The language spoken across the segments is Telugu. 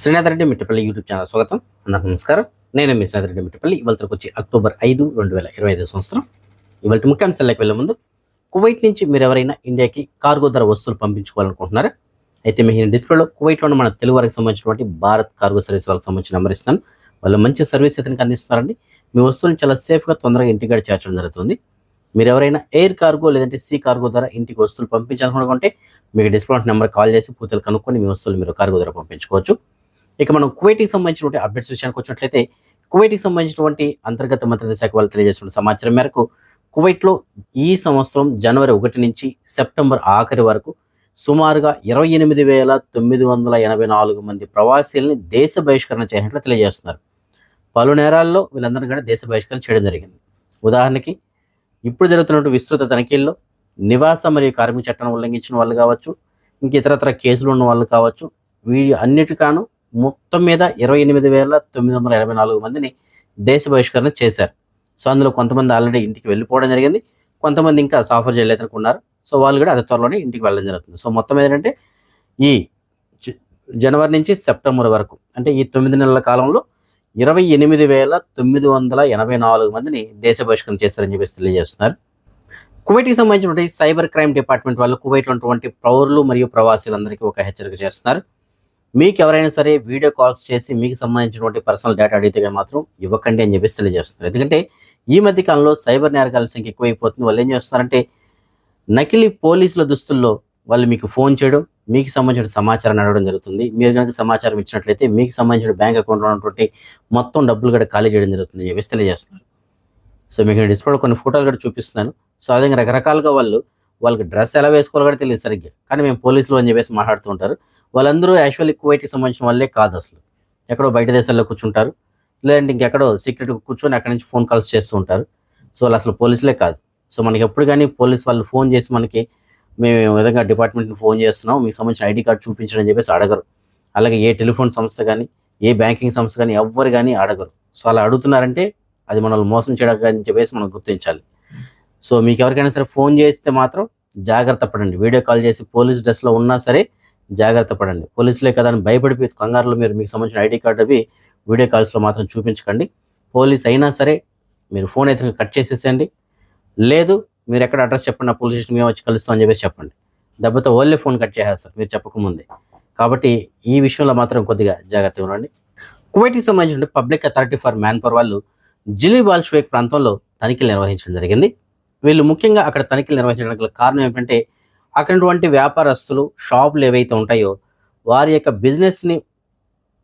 శ్రీనాథ్ రెడ్డి మిట్టపల్లి యూట్యూబ్ ఛానల్ స్వాగతం. అందరికీ నమస్కారం. నేను మీ శ్రీనాథ్ రెడ్డి మిట్టపల్లి ఇవాళకి వచ్చి అక్టోబర్ ఐదు రెండు వేల ఇరవై ఐదు సంవత్సరం. ఇవాళ ముఖ్యాంశాలకు వెళ్ళే ముందు కువైట్ నుంచి మీరు ఎవరైనా ఇండియాకి కార్గో ధర వస్తువులు పంపించుకోవాలనుకుంటున్నారా? అయితే మీ డిస్ప్లేలో కువైట్లోని మన తెలుగు వారికి సంబంధించినటువంటి భారత్ కార్గో సర్వీస్ వాళ్ళకి సంబంధించిన నెంబర్ ఇస్తాను వాళ్ళు మంచి సర్వీస్ ఇతనికి అందిస్తున్నారండి. మీ వస్తువులను చాలా సేఫ్గా తొందరగా ఇంటికాడ చేర్చడం జరుగుతుంది. మీరు ఎవరైనా ఎయిర్ కార్గో లేదంటే సీ కార్గో ద్వారా ఇంటికి వస్తువులు పంపించాలనుకుంటే మీకు డిస్కౌంట్ నెంబర్ కాల్ చేసి పూతలు కనుక్కొని మీ వస్తువులు మీరు కార్గో ద్వారా పంపించుకోవచ్చు. ఇక మనం కువైట్కి సంబంధించినటువంటి అప్డేట్స్ విషయానికి వచ్చినట్లయితే కువైట్కి సంబంధించినటువంటి అంతర్గత మంత్రిత్వ శాఖ వాళ్ళు తెలియజేస్తున్న సమాచారం మేరకు కువైట్లో ఈ సంవత్సరం జనవరి ఒకటి నుంచి సెప్టెంబర్ ఆఖరి వరకు సుమారుగా ఇరవై ఎనిమిది వేల తొమ్మిది వందల ఎనభై నాలుగు మంది ప్రవాసీల్ని దేశ బహిష్కరణ చేయనట్లు తెలియజేస్తున్నారు. పలు నేరాల్లో వీళ్ళందరినీ కూడా దేశ బహిష్కరణ చేయడం జరిగింది. ఉదాహరణకి ఇప్పుడు జరుగుతున్నటువంటి విస్తృత తనిఖీల్లో నివాస మరియు కార్మిక చట్టాన్ని ఉల్లంఘించిన వాళ్ళు కావచ్చు ఇంక ఇతరత్ర కేసులు ఉన్న వాళ్ళు కావచ్చు వీడి అన్నిటికాను మొత్తం మీద ఇరవై ఎనిమిది వేల తొమ్మిది వందల ఎనభై నాలుగు మందిని దేశ బహిష్కరణ చేశారు. సో అందులో కొంతమంది ఆల్రెడీ ఇంటికి వెళ్ళిపోవడం జరిగింది. కొంతమంది ఇంకా సాఫర్ చేయలేదని ఉన్నారు సో వాళ్ళు కూడా అతి త్వరలోనే ఇంటికి వెళ్ళడం జరుగుతుంది. సో మొత్తం ఏంటంటే ఈ జనవరి నుంచి సెప్టెంబర్ వరకు అంటే ఈ తొమ్మిది నెలల కాలంలో ఇరవై ఎనిమిది వేల తొమ్మిది వందల ఎనభై నాలుగు మందిని దేశ బహిష్కరణ చేశారని చెప్పేసి తెలియజేస్తున్నారు. కువైట్కి సంబంధించినటువంటి సైబర్ క్రైమ్ డిపార్ట్మెంట్ వాళ్ళు కువైట్లో ఉన్నటువంటి పౌరులు మరియు ప్రవాసీలందరికీ ఒక హెచ్చరిక చేస్తున్నారు. మీకు ఎవరైనా సరే వీడియో కాల్స్ చేసి మీకు సంబంధించినటువంటి పర్సనల్ డేటా అడిగితే మాత్రం ఇవ్వకండి అని చెప్పేసి తెలియజేస్తున్నారు. ఎందుకంటే ఈ మధ్య కాలంలో సైబర్ నేరగాల సంఖ్య ఎక్కువైపోతుంది. వాళ్ళు ఏం చేస్తున్నారంటే నకిలీ పోలీసుల దుస్తుల్లో వాళ్ళు మీకు ఫోన్ చేయడం మీకు సంబంధించిన సమాచారాన్ని అడగడం జరుగుతుంది. మీరు కనుక సమాచారం ఇచ్చినట్లయితే మీకు సంబంధించిన బ్యాంక్ అకౌంట్లో ఉన్నటువంటి మొత్తం డబ్బులు కూడా ఖాళీ చేయడం జరుగుతుంది చెప్పేసి తెలియజేస్తున్నారు. సో మీకు నేను డిస్ప్లేలో కొన్ని ఫోటోలు కూడా చూపిస్తున్నాను. సో అదే రకరకాలుగా వాళ్ళు వాళ్ళకి డ్రెస్ ఎలా వేసుకోవాలి కూడా తెలియదు సరిగ్గా. కానీ మేము పోలీసులు అని చెప్పేసి మాట్లాడుతూ ఉంటారు వాళ్ళందరూ యాక్చువల్లీ కువైట్కి సంబంధించిన వాళ్ళే కాదు అసలు. ఎక్కడో బయట దేశాల్లో కూర్చుంటారు. లేదంటే ఇంకెక్కడో సీక్రెట్గా కూర్చొని అక్కడి నుంచి ఫోన్ కాల్స్ చేస్తూ ఉంటారు. సో వాళ్ళు అసలు పోలీసులే కాదు. సో మనకి ఎప్పుడు కానీ పోలీస్ వాళ్ళు ఫోన్ చేసి మనకి మేము విధంగా డిపార్ట్మెంట్ని ఫోన్ చేస్తున్నాం మీకు సంబంధించిన ఐడి కార్డు చూపించడం అని చెప్పేసి అడగరు. అలాగే ఏ టెలిఫోన్ సంస్థ కానీ ఏ బ్యాంకింగ్ సంస్థ కానీ ఎవ్వరు కానీ అడగరు. సో అలా అడుగుతున్నారంటే అది మనల్ని మోసం చేయడానికి చెప్పేసి మనం గుర్తించాలి. సో మీకు ఎవరికైనా సరే ఫోన్ చేస్తే మాత్రం జాగ్రత్త పడండి. వీడియో కాల్ చేసి పోలీస్ డ్రెస్లో ఉన్నా సరే జాగ్రత్త పడండి. పోలీసులే కదా అని భయపడిపోయి కంగారులో మీరు మీకు సంబంధించిన ఐడి కార్డు అవి వీడియో కాల్స్లో మాత్రం చూపించకండి. పోలీస్ అయినా సరే మీరు ఫోన్ అయితే కట్ చేసేసేయండి. లేదు మీరు ఎక్కడ అడ్రస్ చెప్పండి ఆ పోలీస్ స్టేషన్ మేము వచ్చి కలుస్తాం అని చెప్పేసి చెప్పండి. దెబ్బతో ఓన్లీ ఫోన్ కట్ చేసేస్తారు మీరు చెప్పకముందే. కాబట్టి ఈ విషయంలో మాత్రం కొద్దిగా జాగ్రత్తగా ఉండండి. కువైట్కి సంబంధించిన public authority for man power వాళ్ళు జిలీ బాల్ష్వేక్ ప్రాంతంలో తనిఖీలు నిర్వహించడం జరిగింది. వీళ్ళు ముఖ్యంగా అక్కడ తనిఖీలు నిర్వహించడానికి కారణం ఏంటంటే అక్కడటువంటి వ్యాపారస్తులు షాపులు ఏవైతే ఉంటాయో వారి యొక్క బిజినెస్ని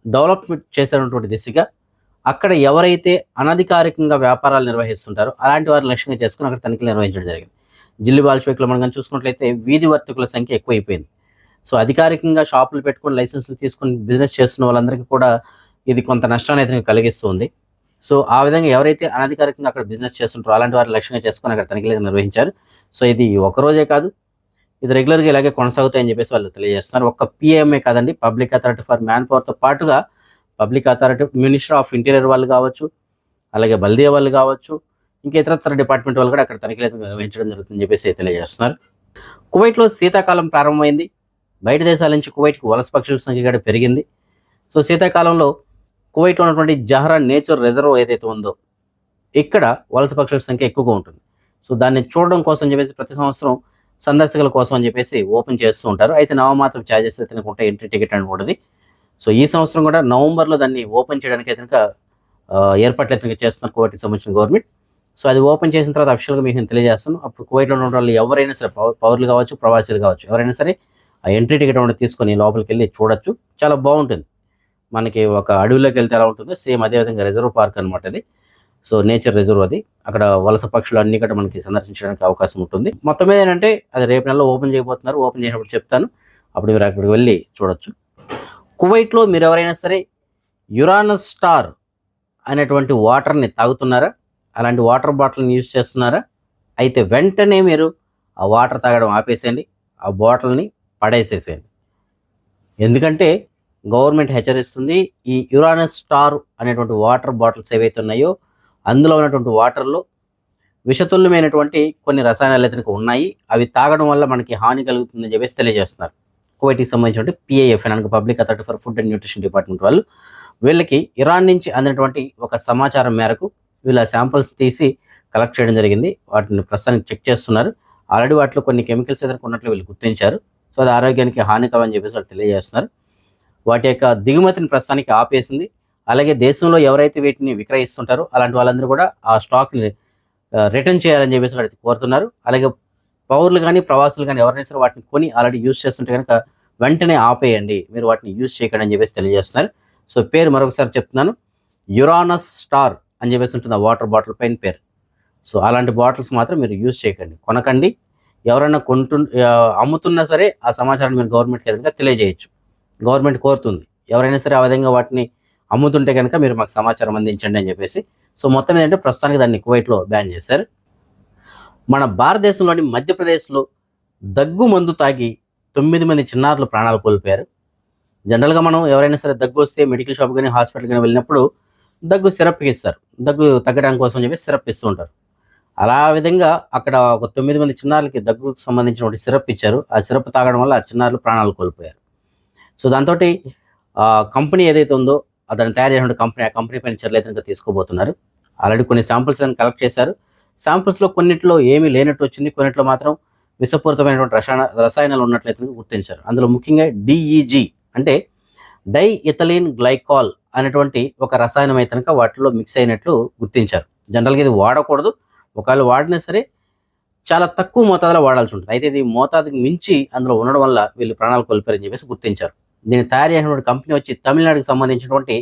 డెవలప్మెంట్ చేసేటటువంటి దిశగా అక్కడ ఎవరైతే అనధికారికంగా వ్యాపారాలు నిర్వహిస్తుంటారో అలాంటి వారిని లక్ష్యంగా చేసుకుని అక్కడ తనిఖీలు నిర్వహించడం జరిగింది. జిల్లి బాల్షేక్లో మనం కానీ చూసుకున్నట్లయితే వీధి వర్తకుల సంఖ్య ఎక్కువైపోయింది. సో అధికారికంగా షాపులు పెట్టుకొని లైసెన్సులు తీసుకొని బిజినెస్ చేస్తున్న వాళ్ళందరికీ కూడా ఇది కొంత నష్టాన్ని అయితే కలిగిస్తుంది. సో ఆ విధంగా ఎవరైతే అనధికారికంగా అక్కడ బిజినెస్ చేస్తుంటారో అలాంటి వారి లక్ష్యంగా చేసుకుని అక్కడ తనిఖీలు నిర్వహించారు. సో ఇది ఒకరోజే కాదు ఇది రెగ్యులర్గా ఇలాగే కొనసాగుతాయని చెప్పేసి వాళ్ళు తెలియజేస్తున్నారు. ఒక్క పిఎంఏ కాదండి పబ్లిక్ అథారిటీ ఫర్ మ్యాన్ పవర్తో పాటుగా public authority minister of interior వాళ్ళు కావచ్చు అలాగే బల్దియా వాళ్ళు కావచ్చు ఇంకా ఇతరత్ర డిపార్ట్మెంట్ వాళ్ళు కూడా అక్కడ తనిఖీలు నిర్వహించడం జరుగుతుందని చెప్పేసి తెలియజేస్తున్నారు. కువైట్లో శీతాకాలం ప్రారంభమైంది. బయట దేశాల నుంచి కువైట్కి వలస పక్షుల సంఖ్య కూడా పెరిగింది. సో శీతాకాలంలో కువైట్లో ఉన్నటువంటి జహరా నేచర్ రిజర్వ్ ఏదైతే ఉందో ఇక్కడ వలస పక్షుల సంఖ్య ఎక్కువగా ఉంటుంది. సో దాన్ని చూడడం కోసం చెప్పేసి ప్రతి సంవత్సరం సందర్శకుల కోసం అని చెప్పేసి ఓపెన్ చేస్తూ ఉంటారు. అయితే నవమాత్రం ఛార్జెస్ అయితే ఉంటే ఎంట్రీ టికెట్ అని ఉంటుంది సో ఈ సంవత్సరం కూడా నవంబర్లో దాన్ని ఓపెన్ చేయడానికి అయితే కనుక, ఏర్పాట్లు అయితే చేస్తున్నారు కువైట్కి సంబంధించిన గవర్నమెంట్. సో అది ఓపెన్ చేసిన తర్వాత అఫిషియల్గా మీకు నేను తెలియజేస్తాను. అప్పుడు కువైట్లో ఉన్న వాళ్ళు ఎవరైనా సరే పౌరులు కావచ్చు ప్రవాసీలు కావచ్చు ఎవరైనా సరే ఆ ఎంట్రీ టికెట్ అనేది తీసుకొని లోపలికి వెళ్ళి చూడొచ్చు. చాలా బాగుంటుంది. మనకి ఒక అడవిలోకి వెళ్తే ఎలా ఉంటుందో సేమ్ అదే విధంగా రిజర్వ్ పార్క్ అనమాట అది సో నేచర్ రిజర్వ్ అది. అక్కడ వలస పక్షులు అన్ని కూడా మనకి సందర్శించడానికి అవకాశం ఉంటుంది. మొత్తం మీద ఏంటంటే అది రేపు నెలలో ఓపెన్ చేయబోతున్నారు. ఓపెన్ చేసినప్పుడు చెప్తాను. అప్పుడు మీరు అక్కడికి వెళ్ళి చూడొచ్చు. కువైట్లో మీరు ఎవరైనా సరే యురానస్ స్టార్ అనేటువంటి వాటర్ని తాగుతున్నారా? అలాంటి వాటర్ బాటిల్ని యూజ్ చేస్తున్నారా? అయితే వెంటనే మీరు ఆ వాటర్ తాగడం ఆపేసేయండి. ఆ బాటిల్ని పడేసేసేయండి. ఎందుకంటే గవర్నమెంట్ హెచ్చరిస్తుంది. ఈ యురానస్ స్టార్ అనేటువంటి వాటర్ బాటిల్స్ ఏవైతే ఉన్నాయో అందులో ఉన్నటువంటి వాటర్లో విషతుల్యమైనటువంటి కొన్ని రసాయనాలు అయితే ఉన్నాయి. అవి తాగడం వల్ల మనకి హాని కలుగుతుందని చెప్పేసి తెలియజేస్తున్నారు. కువైట్కి సంబంధించిన పిఐఎఫ్ అనగా public authority for food and nutrition department వాళ్ళు. వీళ్ళకి ఇరాన్ నుంచి అందినటువంటి ఒక సమాచారం మేరకు వీళ్ళ శాంపుల్స్ తీసి కలెక్ట్ చేయడం జరిగింది. వాటిని ప్రస్తుతానికి చెక్ చేస్తున్నారు. ఆల్రెడీ వాటిలో కొన్ని కెమికల్స్ ఎదుర్కొన్నట్లు వీళ్ళు గుర్తించారు. సో అది ఆరోగ్యానికి హానికరం అని చెప్పేసి వాళ్ళు తెలియజేస్తున్నారు. వాటి యొక్క దిగుమతిని ప్రస్తుతానికి ఆపేసింది. అలాగే దేశంలో ఎవరైతే వీటిని విక్రయిస్తుంటారో అలాంటి వాళ్ళందరూ కూడా ఆ స్టాక్ని రిటర్న్ చేయాలని చెప్పేసి అయితే కోరుతున్నారు. అలాగే పౌరులు కానీ ప్రవాసులు కానీ ఎవరైనా సరే వాటిని కొని ఆల్రెడీ యూజ్ చేస్తుంటే కనుక వెంటనే ఆపేయండి. మీరు వాటిని యూజ్ చేయకండి అని చెప్పేసి తెలియజేస్తున్నారు. సో పేరు మరొకసారి చెప్తున్నాను. యురానస్ స్టార్ అని చెప్పేసి ఉంటుంది ఆ వాటర్ బాటిల్ పైన పేరు. సో అలాంటి బాటిల్స్ మాత్రం మీరు యూజ్ చేయకండి. కొనకండి. ఎవరైనా కొంటు అమ్ముతున్నా సరే ఆ సమాచారాన్ని మీరు గవర్నమెంట్కి కనుక తెలియజేయచ్చు. గవర్నమెంట్ కోరుతుంది. ఎవరైనా సరే ఆ విధంగా వాటిని అమ్ముతుంటే కనుక మీరు మాకు సమాచారం అందించండి అని చెప్పేసి సో మొత్తం ఏంటంటే ప్రస్తుతానికి దాన్ని కువైట్లో బ్యాన్ చేశారు. మన భారతదేశంలోని మధ్యప్రదేశ్లో దగ్గు మందు తాగి తొమ్మిది మంది చిన్నారులు ప్రాణాలు కోల్పోయారు. జనరల్గా మనం ఎవరైనా సరే దగ్గు వస్తే మెడికల్ షాప్ కానీ హాస్పిటల్ కానీ వెళ్ళినప్పుడు దగ్గు సిరప్ ఇస్తారు. దగ్గు తగ్గడానికి కోసం చెప్పి సిరప్ ఇస్తూ ఉంటారు. అలా విధంగా అక్కడ ఒక తొమ్మిది మంది చిన్నారులకి దగ్గుకు సంబంధించిన సిరప్ ఇచ్చారు. ఆ సిరప్ తాగడం వల్ల ఆ చిన్నారులు ప్రాణాలు కోల్పోయారు. సో దాంతో కంపెనీ ఏదైతే ఉందో అతను తయారు చేసిన కంపెనీ ఆ కంపెనీ పైన చర్యలు అయితే ఇంకా తీసుకోబోతున్నారు. ఆల్రెడీ కొన్ని శాంపుల్స్ కలెక్ట్ చేశారు. శాంపుల్స్లో కొన్నిట్లో ఏమీ లేనట్టు వచ్చింది. కొన్నిట్లో మాత్రం విషపూరితమైనటువంటి రసాయన రసాయనాలు ఉన్నట్లయితే గుర్తించారు. అందులో ముఖ్యంగా డిఈజీ అంటే డై ఇథలిన్ గ్లైకాల్ అనేటువంటి ఒక రసాయనం అయితే కనుక వాటిలో మిక్స్ అయినట్లు గుర్తించారు. జనరల్గా ఇది వాడకూడదు. ఒకవేళ వాడినా సరే చాలా తక్కువ మోతాదులో వాడాల్సి ఉంటుంది. అయితే ఇది మోతాదుకి మించి అందులో ఉండడం వల్ల వీళ్ళు ప్రాణాలు కోల్పోయారని చెప్పేసి గుర్తించారు. దీన్ని తయారు చేసినటువంటి కంపెనీ వచ్చి తమిళనాడుకి సంబంధించినటువంటి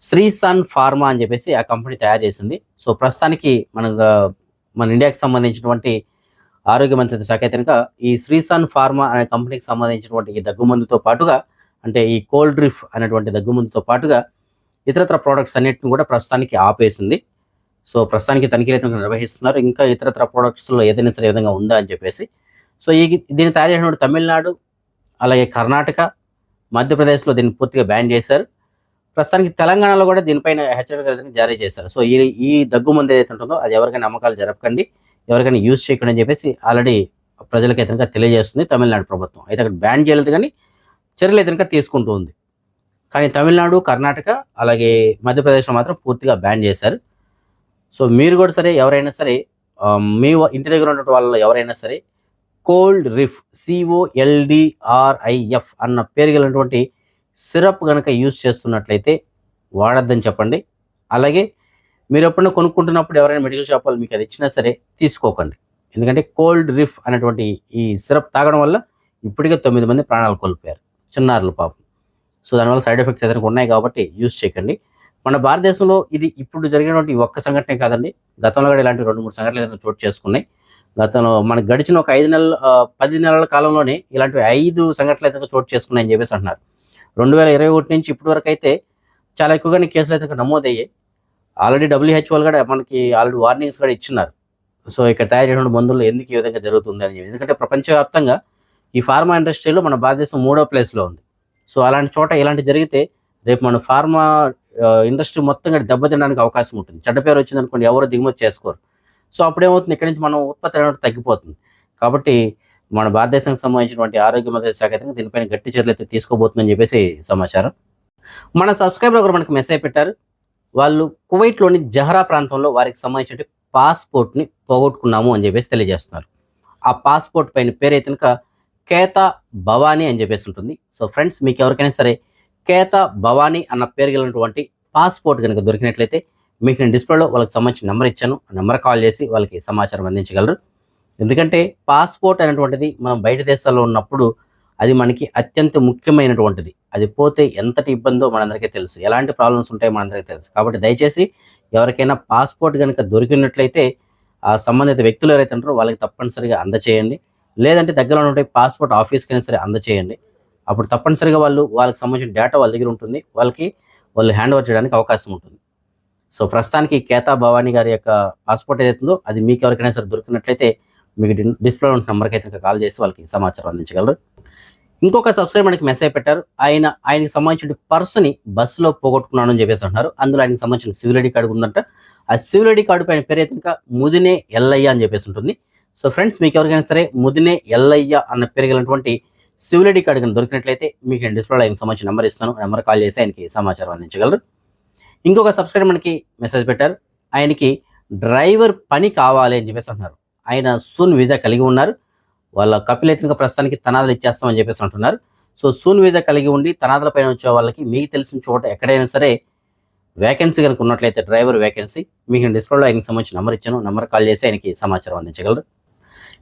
శ్రీసన్ ఫార్మా అని చెప్పేసి ఆ కంపెనీ తయారు చేసింది. సో ప్రస్తుతానికి మన మన ఇండియాకి సంబంధించినటువంటి ఆరోగ్య మంత్రిత్వ శాఖ అయితే కనుక ఈ శ్రీసన్ ఫార్మా అనే కంపెనీకి సంబంధించినటువంటి ఈ దగ్గుమందుతో పాటుగా అంటే ఈ కోల్డ్ డ్రిఫ్ అనేటువంటి దగ్గుమందుతో పాటుగా ఇతరత్ర ప్రోడక్ట్స్ అన్నిటిని కూడా ప్రస్తుతానికి ఆపేసింది. సో ప్రస్తుతానికి తనిఖీలు అయితే నిర్వహిస్తున్నారు. ఇంకా ఇతరత్ర ప్రోడక్ట్స్లో ఏదైనా సరే విధంగా ఉందా అని చెప్పేసి. సో ఈ దీన్ని తయారు చేసినటువంటి తమిళనాడు అలాగే కర్ణాటక మధ్యప్రదేశ్లో దీన్ని పూర్తిగా బ్యాన్ చేశారు. ప్రస్తుతానికి తెలంగాణలో కూడా దీనిపైన హెచ్చరికలు జారీ చేశారు. సో ఈ ఈ దగ్గు మందు ఏదైతే ఉంటుందో అది ఎవరికైనా అమ్మకాలు జరపకండి. ఎవరికైనా యూజ్ చేయకండి అని చెప్పేసి ఆల్రెడీ ప్రజలకి అయితే తెలియజేస్తుంది తమిళనాడు ప్రభుత్వం. అయితే అక్కడ బ్యాన్ చేయలేదు కానీ చర్యలు అయితే తీసుకుంటూ ఉంది. కానీ తమిళనాడు కర్ణాటక అలాగే మధ్యప్రదేశ్లో మాత్రం పూర్తిగా బ్యాన్ చేశారు. సో మీరు కూడా సరే ఎవరైనా సరే మీ ఇంటి దగ్గర ఉన్నటువంటి వాళ్ళలో ఎవరైనా సరే కోల్డ్ రిఫ్ సిఓఎల్డిఆర్ఐఎఫ్ అన్న పేరు గలటువంటి సిరప్ కనుక యూజ్ చేస్తున్నట్లయితే వాడద్దని చెప్పండి. అలాగే మీరు ఎప్పుడైనా కొనుక్కుంటున్నప్పుడు ఎవరైనా మెడికల్ షాప్ వాళ్ళు మీకు అది ఇచ్చినా సరే తీసుకోకండి. ఎందుకంటే కోల్డ్ రిఫ్ అనేటువంటి ఈ సిరప్ తాగడం వల్ల ఇప్పటికే తొమ్మిది మంది ప్రాణాలు కోల్పోయారు. చిన్నారులు పాపం. సో దానివల్ల సైడ్ ఎఫెక్ట్స్ ఏదైనా ఉన్నాయి కాబట్టి యూజ్ చేయకండి. మన భారతదేశంలో ఇది ఇప్పుడు జరిగినటువంటి ఒక్క సంఘటనే కాదండి. గతంలో కూడా ఇలాంటి రెండు మూడు సంఘటనలు ఏదైనా చోటు చేసుకున్నాయి. గతంలో మనకు గడిచిన ఒక ఐదు నెలల పది నెలల కాలంలోనే ఇలాంటి ఐదు సంఘటనలు అయితే చోటు చేసుకున్నాయని చెప్పేసి అంటున్నారు. రెండు వేల ఇరవై ఒకటి నుంచి ఇప్పటి వరకు అయితే చాలా ఎక్కువగానే కేసులు అయితే నమోదయ్యాయి. ఆల్రెడీ డబ్ల్యూహెచ్ఓలు కూడా మనకి ఆల్రెడీ వార్నింగ్స్ కూడా ఇచ్చిన్నారు. సో ఇక్కడ తయారు చేసిన మందులు ఎందుకు ఈ విధంగా జరుగుతుంది అని చెప్పి. ఎందుకంటే ప్రపంచవ్యాప్తంగా ఈ ఫార్మా ఇండస్ట్రీలో మన భారతదేశం మూడో ప్లేస్లో ఉంది. సో అలాంటి చోట ఇలాంటి జరిగితే రేపు మన ఫార్మా ఇండస్ట్రీ మొత్తం కూడా దెబ్బతినడానికి అవకాశం ఉంటుంది. చెడ్డ పేరు వచ్చిందనుకోండి ఎవరు దిగుమతి చేసుకోరు. సో అప్పుడేమవుతుంది? ఇక్కడి నుంచి మనం ఉత్పత్తి అనేది తగ్గిపోతుంది. కాబట్టి మన భారతదేశానికి సంబంధించినటువంటి ఆరోగ్య మంత్రిత్వ శాఖ అయితే దీనిపైన గట్టి చర్యలు అయితే తీసుకోబోతుందని చెప్పేసి సమాచారం. మన సబ్స్క్రైబర్ ఒకరు మనకు మెసేజ్ పెట్టారు. వాళ్ళు కువైట్లోని జహరా ప్రాంతంలో వారికి సంబంధించిన పాస్పోర్ట్ని పోగొట్టుకున్నాము అని చెప్పేసి తెలియజేస్తున్నారు. ఆ పాస్పోర్ట్ పైన పేరైతే కనుక కేత భవానీ అని చెప్పేసి ఉంటుంది. సో ఫ్రెండ్స్ మీకు ఎవరికైనా సరే కేత భవానీ అన్న పేరు కలిగినటువంటి పాస్పోర్ట్ కనుక దొరికినట్లయితే మీకు నేను డిస్ప్లేలో వాళ్ళకి సంబంధించిన నెంబర్ ఇచ్చాను. ఆ నెంబర్ కాల్ చేసి వాళ్ళకి సమాచారం అందించగలరు. ఎందుకంటే పాస్పోర్ట్ అనేటువంటిది మనం బయట దేశాల్లో ఉన్నప్పుడు అది మనకి అత్యంత ముఖ్యమైనటువంటిది. అది పోతే ఎంతటి ఇబ్బందో మనందరికీ తెలుసు. ఎలాంటి ప్రాబ్లమ్స్ ఉంటాయో మనందరికీ తెలుసు. కాబట్టి దయచేసి ఎవరికైనా పాస్పోర్ట్ కనుక దొరికినట్లయితే ఆ సంబంధిత వ్యక్తులు ఎవరైతే ఉంటారో వాళ్ళకి తప్పనిసరిగా అందచేయండి. లేదంటే దగ్గరలో ఉంటే పాస్పోర్ట్ ఆఫీస్కి అయినా సరే అందచేయండి. అప్పుడు తప్పనిసరిగా వాళ్ళు వాళ్ళకి సంబంధించిన డేటా వాళ్ళ దగ్గర ఉంటుంది. వాళ్ళకి వాళ్ళు హ్యాండ్ ఓవర్ చేయడానికి అవకాశం ఉంటుంది. సో ప్రస్తుతానికి కేతా భవానీ గారి యొక్క పాస్పోర్ట్ ఏదైతుందో అది మీకు ఎవరికైనా సరే దొరికినట్లయితే మీకు డిస్ప్లే ఉన్న నెంబర్కి అయితే ఇంకా కాల్ చేసి వాళ్ళకి సమాచారం అందించగలరు. ఇంకొక సబ్స్క్రైబర్ మనకి మెసేజ్ పెట్టారు. ఆయన ఆయనకి సంబంధించిన పర్సుని బస్సులో పోగొట్టుకున్నాను అని చెప్పేసి అంటున్నారు. అందులో ఆయనకి సంబంధించిన సివిల్ ఐడి కార్డు ఉందంట. ఆ సివిల్ ఐడి కార్డు పైన పేరు అయితే ముదినే ఎల్లయ్య అని చెప్పేసి ఉంటుంది. సో ఫ్రెండ్స్ మీకు ఎవరికైనా సరే ముదినే ఎల్లయ్య అన్న పేరు గలటువంటి సివిల్ ఐడి కార్డు కానీ దొరికినట్లయితే మీకు నేను డిస్ప్లేలో ఆయనకి సంబంధించిన నెంబర్ ఇస్తాను. నెంబర్ కాల్ చేసి ఆయనకి సమాచారం అందించగలరు. ఇంకొక సబ్స్క్రైబర్ మనకి మెసేజ్ పెట్టారు. ఆయనకి డ్రైవర్ పని కావాలి అని చెప్పేసి అంటున్నారు. ఆయన సూన్ వీసా కలిగి ఉన్నారు. వాళ్ళ కపిలేతనిక ప్రస్తుతానికి తనాదులు ఇచ్చేస్తామని చెప్పేసి అంటున్నారు. సో సూన్ వీసా కలిగి ఉండి తనాదుల పైన వచ్చే వాళ్ళకి మీకు తెలిసిన చోట ఎక్కడైనా సరే వేకెన్సీ కనుక ఉన్నట్లయితే డ్రైవర్ వేకెన్సీ మీకు నేను డిస్ప్లేలో ఆయనకి సంబంధించిన నెంబర్ ఇచ్చాను. నెంబర్ కాల్ చేసి ఆయనకి సమాచారం అందించగలరు.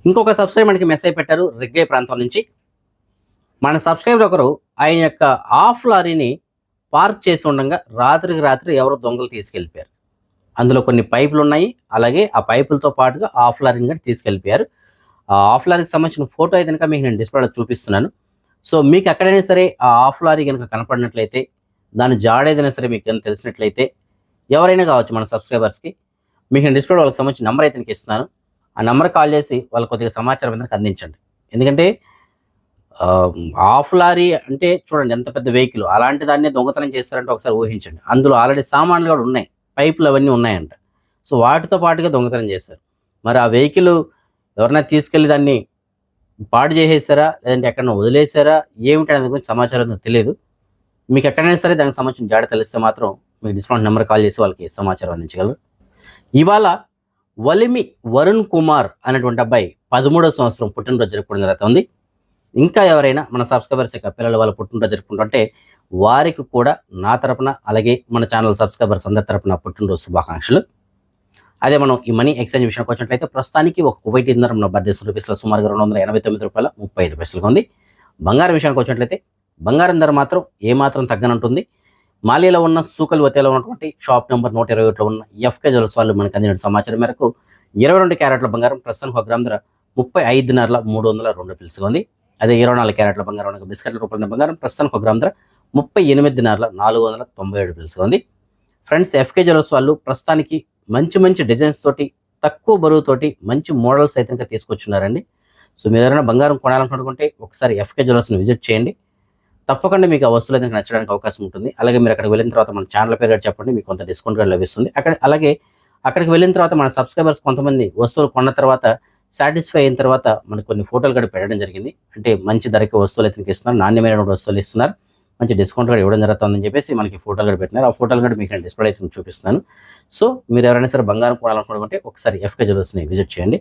ఇంకొక సబ్స్క్రైబర్ మనకి మెసేజ్ పెట్టారు. రిగ్గే ప్రాంతం నుంచి. మన సబ్స్క్రైబర్ ఒకరు ఆయన యొక్క ఆఫ్ లారీని పార్క్ చేసి ఉండగా రాత్రికి రాత్రి ఎవరో దొంగలు తీసుకెళ్ళిపోయారు. అందులో కొన్ని పైపులు ఉన్నాయి. అలాగే ఆ పైపులతో పాటుగా ఆఫ్ లారింగ్ కూడా తీసుకెళ్ళిపోయారు. ఆ ఆఫ్ లారీకి సంబంధించిన ఫోటో అయితే కనుక మీకు నేను డిస్ప్లేలో చూపిస్తున్నాను. సో మీకు ఎక్కడైనా సరే ఆ ఆఫ్ లారీ కనుక కనపడినట్లయితే దాని జాడేదైనా సరే మీకు కనుక తెలిసినట్లయితే ఎవరైనా కావచ్చు మన సబ్స్క్రైబర్స్కి మీకు నేను డిస్ప్లేలో వాళ్ళకి సంబంధించిన నెంబర్ అయితే ఇస్తున్నాను. ఆ నెంబర్ కాల్ చేసి వాళ్ళకి కొద్దిగా సమాచారం అయితే అందించండి. ఎందుకంటే ఆఫ్ లారీ అంటే చూడండి ఎంత పెద్ద వెహికల్ అలాంటి దాన్ని దొంగతనం చేస్తారంటే ఒకసారి ఊహించండి. అందులో ఆల్రెడీ సామాన్లు కూడా ఉన్నాయి పైపులు అవన్నీ ఉన్నాయంట. సో వాటితో పాటుగా దొంగతనం చేశారు. మరి ఆ వెహికల్ ఎవరైనా తీసుకెళ్ళి దాన్ని పాడు చేసేసారా లేదంటే ఎక్కడైనా వదిలేసారా ఏమిటి అనేది గురించి సమాచారం తెలియదు. మీకు ఎక్కడైనా సరే దానికి సంబంధించిన జాడ తెలిస్తే మాత్రం మీకు డిస్కౌంట్ నెంబర్ కాల్ చేసి వాళ్ళకి సమాచారం అందించగలరు. ఇవాళ వలిమి వరుణ్ కుమార్ అనేటువంటి అబ్బాయి పదమూడో సంవత్సరం పుట్టినరోజు జరుపుకోవడం జరుగుతుంది. ఇంకా ఎవరైనా మన సబ్స్క్రైబర్స్ యొక్క పిల్లల వాళ్ళ పుట్టినరోజు జరుపుకుంటుంటే వారికి కూడా నా తరపున అలాగే మన ఛానల్ సబ్స్క్రైబర్స్ అందరి తరపున పుట్టినరోజు శుభాకాంక్షలు. అదే మనం ఈ మనీ ఎక్స్చేంజ్ విషయానికి వచ్చినట్లయితే ప్రస్తుతానికి ఒక కువైట్ ఇంధనం మన భారతదేశ రూపీస్లో సుమారుగా రెండు వందల ఎనభై తొమ్మిది రూపాయల ముప్పై ఐదు పైసలుగా ఉంది. బంగారం విషయానికి వచ్చినట్లయితే బంగారం ధర మాత్రం ఏమాత్రం తగ్గనంటుంది. మాలియాలో ఉన్న సూకల్ వతేలో ఉన్నటువంటి షాప్ నెంబర్ నూట ఇరవై ఒకటిలో ఉన్న ఎఫ్కే జ్యువెల్స్ వాళ్ళు మనకు అందిన సమాచారం మేరకు ఇరవై రెండు క్యారెట్ల బంగారం ప్రస్తుతానికి ఒక గ్రామ్ ధర ముప్పై ఐదున్నరల మూడు వందల రెండు పిలుసుగా ఉంది. అదే ఇరవై నాలుగు క్యారెట్ల బంగారం అనగా బిస్కెట్ల రూపంలో బంగారం. ప్రస్తుతానికి ఒక గ్రామ్ ధర ముప్పై ఎనిమిదిన్నరల నాలుగు వందల తొంభై ఏడు పిలుసుగా ఉంది. ఫ్రెండ్స్ ఎఫ్కే జ్యువెల్స్ వాళ్ళు ప్రస్తుతానికి మంచి మంచి డిజైన్స్ తోటి తక్కువ బరువుతోటి మంచి మోడల్స్ అయితే ఇంకా తీసుకొచ్చున్నారండి. సో మీరు ఎవరైనా బంగారం కొనాలనుకుంటే ఒకసారి ఎఫ్కే జ్యువెల్స్ని విజిట్ చేయండి. తప్పకుండా మీకు ఆ వస్తువులు అయితే నచ్చడానికి అవకాశం ఉంటుంది. అలాగే మీరు అక్కడికి వెళ్ళిన తర్వాత మన ఛానల్ పేరు చెప్పండి మీకు కొంత డిస్కౌంట్ కూడా లభిస్తుంది. అక్కడ అలాగే అక్కడికి వెళ్ళిన తర్వాత మన సబ్స్క్రైబర్స్ కొంతమంది వస్తువులు కొన్న తర్వాత సాటిస్ఫై అయిన తర్వాత మనకు కొన్ని ఫోటోలు కూడా పెట్టడం జరిగింది. అంటే మంచి ధరకి వస్తువులు అయితే ఇస్తున్నారు నాణ్యమైన వస్తువులు ఇస్తున్నారు. మంచి డిస్కౌంట్ కూడా ఇవ్వడం జరుగుతుందని చెప్పేసి మనకి ఫోటోలు కూడా పెట్టినారు. ఆ ఫోటోలు కూడా మీకు నేను డిస్ప్లే అయితే చూపిస్తున్నాను. సో మీరు ఎవరైనా సరే బంగారం కొనాలనుకుంటే ఒకసారి ఎఫ్కే జ్యువెల్స్ని విజిట్ చేయండి.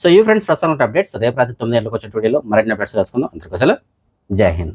సో ఈ ఫ్రెండ్స్ ప్రస్తుతం అప్డేట్స్ రేపు రాత్రి తొమ్మిది గంటలకు వచ్చే వీడియోలో మరిన్ని అప్డేట్స్ కలుసుకుందాం అందరికీ Jai Hind.